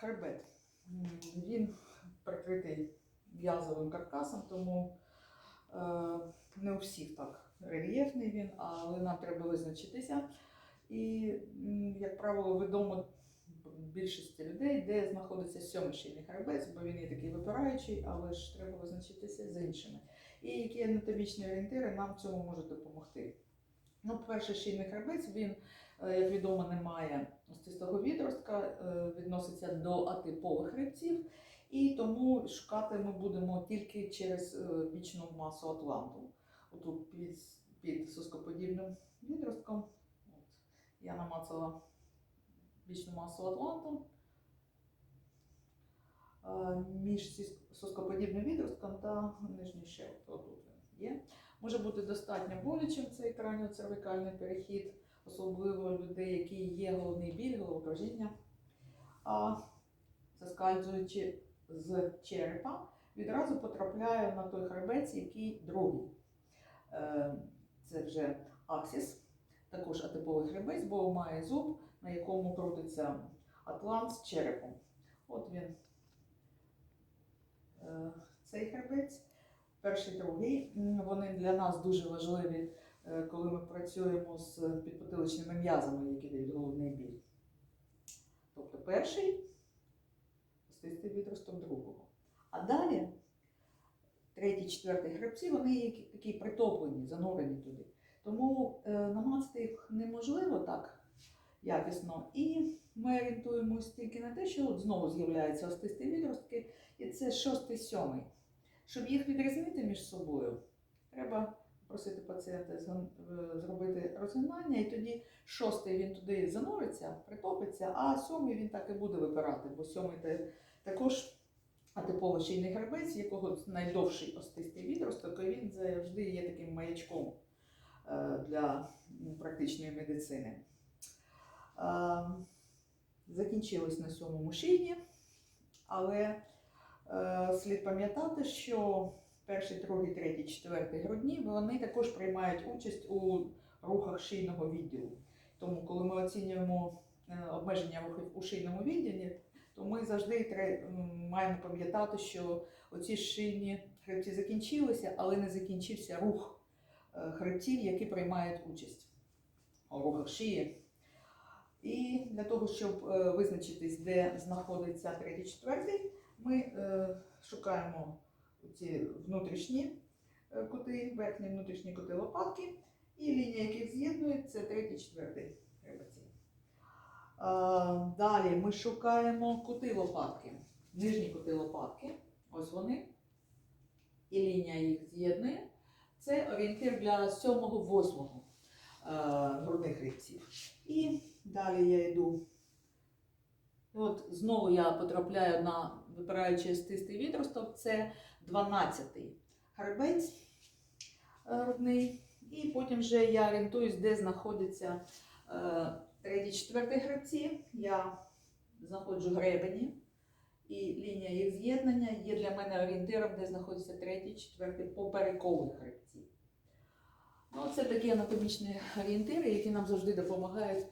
хребет. Він прикритий в'язовим каркасом, тому е, не у всіх так рельєфний він, але нам треба визначитися. І, як правило, відомо більшості людей, де знаходиться сьомий хребець, бо він є такий випираючий, але ж треба визначитися з іншими. І які анатомічні орієнтири нам в цьому можуть допомогти. Ну, перший шийний хребець, він, е, як відомо, не має відноситься до атипових хребців, і тому шукати ми будемо тільки через е, бічну масу атланту. Отут під, під соскоподібним відростком. От, я намацала бічну масу атланту. Е, Між соскоподібним відростком та нижній щелеп. Отут він є. Може бути достатньо болячим цей краніоцервікальний перехід, особливо людей, які є головний біль, головокружіння. А заскальзуючи з черепа, відразу потрапляю на той хребець, який другий. Е, Це вже аксіс, також атиповий хребець, бо має зуб, на якому крутиться атлант з черепом. От він. Е, Цей хребець. Перший, другий. Вони для нас дуже важливі, е, коли ми працюємо з підпотиличними м'язами, які дають головний біль. Тобто перший остистий відросток другого. А далі третій, четвертий хребці, вони такі притоплені, занурені туди. Тому е, намацати їх неможливо так якісно. І ми орієнтуємось тільки на те, що от знову з'являються остисті відростки, і це шостий, сьомий. Щоб їх відрізнити між собою, треба просити пацієнта е, зробити розгинання, і тоді шостий він туди зануриться, притопиться, а сьомий він так і буде випирати, бо сьомий також атиповий шийний хребець, якого найдовший остистий відросток, і він завжди є таким маячком е, для практичної медицини. Е, Закінчилось на сьомому шийні, але слід пам'ятати, що перший, другий, третій, четвертий грудні вони також приймають участь у рухах шийного відділу. Тому, коли ми оцінюємо е, обмеження рухів у шийному відділі, то ми завжди маємо пам'ятати, що оці шийні хребці закінчилися, але не закінчився рух е, хребців, які приймають участь у рухах шиї. І для того, щоб е, визначитись, де знаходиться третій, четвертий, ми шукаємо ці внутрішні е, кути, верхні внутрішні кути лопатки, і лінія, яких з'єднує, це третій, четвертий хребеці. Е, Далі ми шукаємо кути лопатки, нижні кути лопатки, ось вони, і лінія їх з'єднує. Це орієнтир для сьомого, восьмого е, грудних хребців. І далі я йду от знову я потрапляю на випираючий остистий відросток, це 12-й хребець е. І потім вже я орієнтуюсь, де знаходяться е, третій, четвертий хребці. Я знаходжу гребені, і лінія їх з'єднання є для мене орієнтиром, де знаходяться третій, четвертий поперековий хребці. Ну, це такі анатомічні орієнтири, які нам завжди допомагають